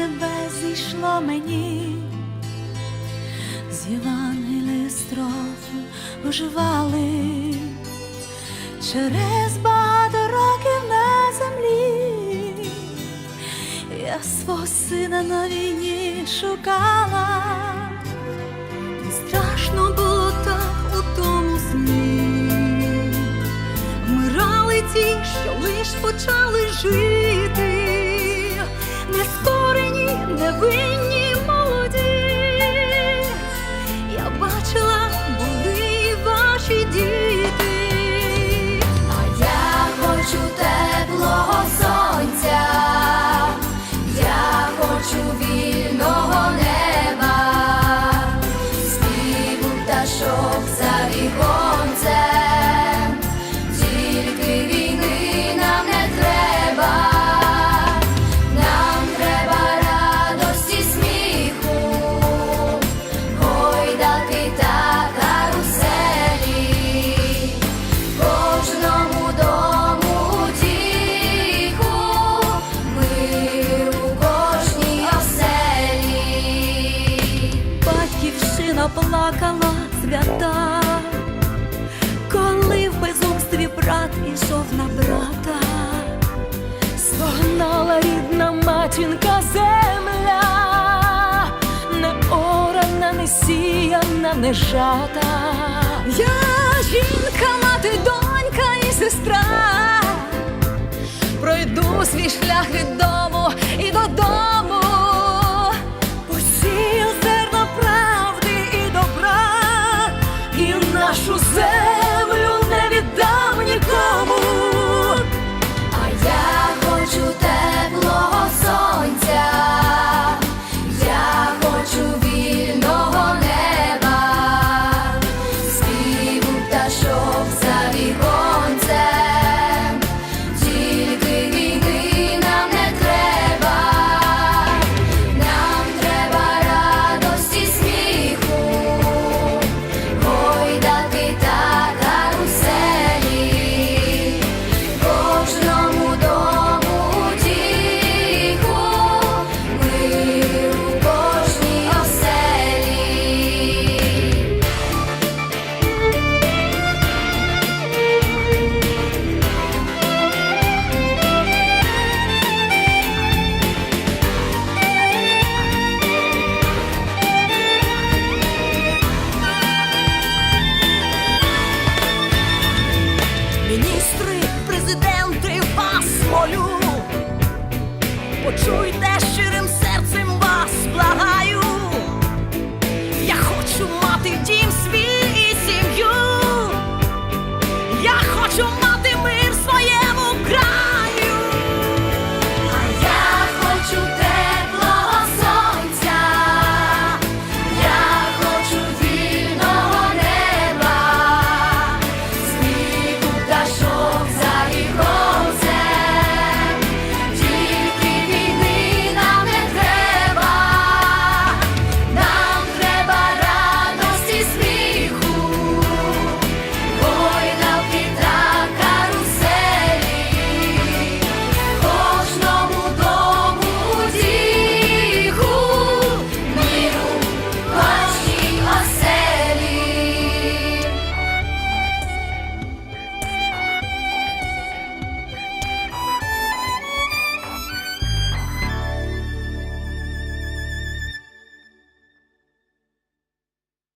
небес зійшло мені, з Євангелії строфи оживали через багато років на землі. Я свого сина на війні шукала, страшно було так у тому сні. Вмирали ті, що лиш почали я Батьківщина плакала свята, коли в безумстві брат ішов на брата, стогнала рідна матінка земля, не орана, не сіяна, не жата. Я жінка, мати, донька і сестра. Пройду свій шлях від дому нашу землю не віддам нікому. А я хочу теплого сонця, я хочу вільного неба, співу пташок за віконцем, Почуйте